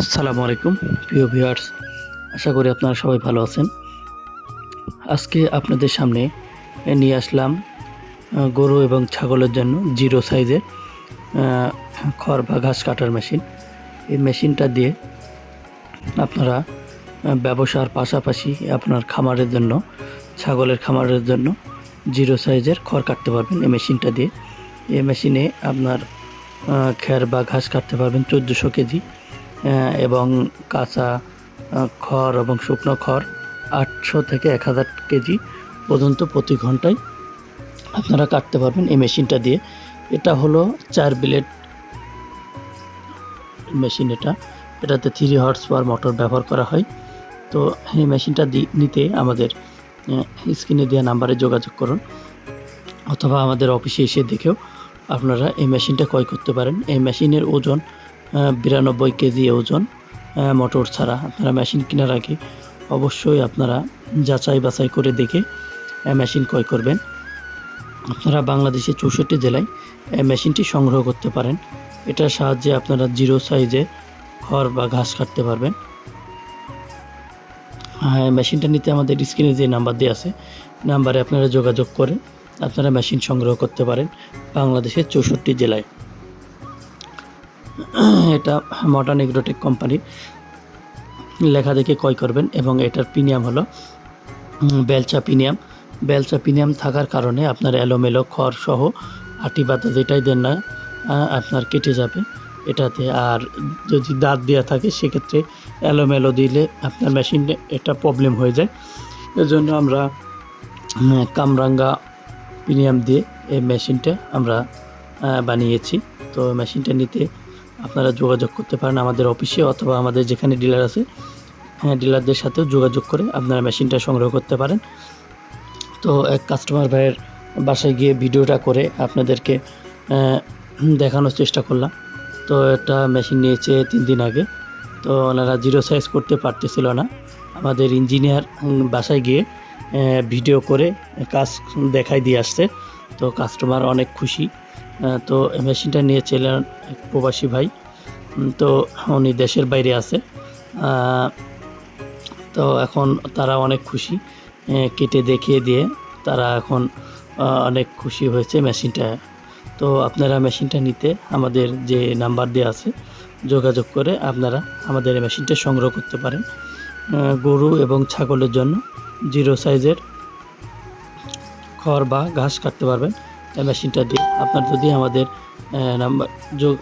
আসসালামু আলাইকুম, প্রিয় ভিউয়ার্স। আশা করি আপনারা সবাই ভালো আছেন। আজকে আপনাদের সামনে নিয়ে আসলাম গরু এবং ছাগলের জন্য জিরো সাইজের খড় বা ঘাস কাটার মেশিন। এই মেশিনটা দিয়ে আপনারা ব্যবসার পাশাপাশি আপনার খামারের জন্য, ছাগলের খামারের জন্য জিরো সাইজের খড় কাটতে পারবেন এই মেশিনটা দিয়ে। এই মেশিনে আপনার খ্যার বা ঘাস কাটতে পারবেন চোদ্দোশো কেজি। এবং কাঁচা খড় এবং শুকনো খড় আটশো থেকে এক হাজার কেজি পর্যন্ত প্রতি ঘন্টায় আপনারা কাটতে পারবেন এই মেশিনটা দিয়ে। এটা হলো চার ব্লেড মেশিন এটা। এটাতে থ্রি হর্স পাওয়ার মোটর ব্যবহার করা হয়। তো এই মেশিনটা নিতে আমাদের স্ক্রিনে দেওয়া নাম্বারে যোগাযোগ করুন অথবা আমাদের অফিসে এসে দেখেও আপনারা এই মেশিনটা ক্রয় করতে পারেন। এই মেশিনের ওজন বিরানব্বই কেজি ওজন মোটর ছাড়া আপনারা মেশিন কেনার আগে অবশ্যই আপনারা যাচাই বাছাই করে দেখে মেশিন ক্রয় করবেন। আপনারা বাংলাদেশের চৌষট্টি জেলায় মেশিনটি সংগ্রহ করতে পারেন। এটার সাহায্যে আপনারা জিরো সাইজে খড় বা ঘাস কাটতে পারবেন। মেশিনটা নিতে আমাদের স্ক্রিনে যে নাম্বার দেওয়া আছে, নাম্বারে আপনারা যোগাযোগ করে আপনারা মেশিন সংগ্রহ করতে পারেন বাংলাদেশের চৌষট্টি জেলায়। এটা মডার্ন এগ্রোটেক কোম্পানির লেখা দেখে ক্রয় করবেন এবং এটার প্রিমিয়াম হলো বেলচা প্রিমিয়াম বেলচা প্রিমিয়াম থাকার কারণে আপনার এলোমেলো খড় সহ আটি বাতা যেটাই দেন না আপনার কেটে যাবে। এটাতে আর যদি দাঁত দেওয়া থাকে, সেক্ষেত্রে এলোমেলো দিলে আপনার মেশিন এটা প্রবলেম হয়ে যায়। এজন্য আমরা কামরাঙ্গা প্রিমিয়াম দিয়ে এই মেশিনটা আমরা বানিয়েছি। তো মেশিনটা নিতে আপনারা যোগাযোগ করতে পারেন আমাদের অফিসে অথবা আমাদের যেখানে ডিলার আছে হ্যাঁ ডিলারদের সাথেও যোগাযোগ করে আপনারা মেশিনটা সংগ্রহ করতে পারেন। তো এক কাস্টমার ভাইয়ের বাসায় গিয়ে ভিডিওটা করে আপনাদেরকে দেখানোর চেষ্টা করলাম। তো একটা মেশিন নিয়েছে তিন দিন আগে। তো ওনারা জিরো সাইজ করতে পারতেছিল না। আমাদের ইঞ্জিনিয়ার বাসায় গিয়ে ভিডিও করে কাজ দেখাই দিয়ে আসছে। তো কাস্টমার অনেক খুশি। তো মেশিনটা নিয়েছিলেন এক প্রবাসী ভাই। তো উনি দেশের বাইরে আছে। তো এখন তারা অনেক খুশি কেটে দেখিয়ে দিয়ে তারা এখন অনেক খুশি হয়েছে মেশিনটা তো আপনারা মেশিনটা নিতে আমাদের যে নাম্বার দেওয়া আছে, যোগাযোগ করে আপনারা আমাদের এই মেশিনটা সংগ্রহ করতে পারেন। গরু এবং ছাগলের জন্য জিরো সাইজের খড় বা ঘাস কাটতে পারবেন। মেশিনটা দিয়ে আপনার যদি আমাদের নাম্বার যোগ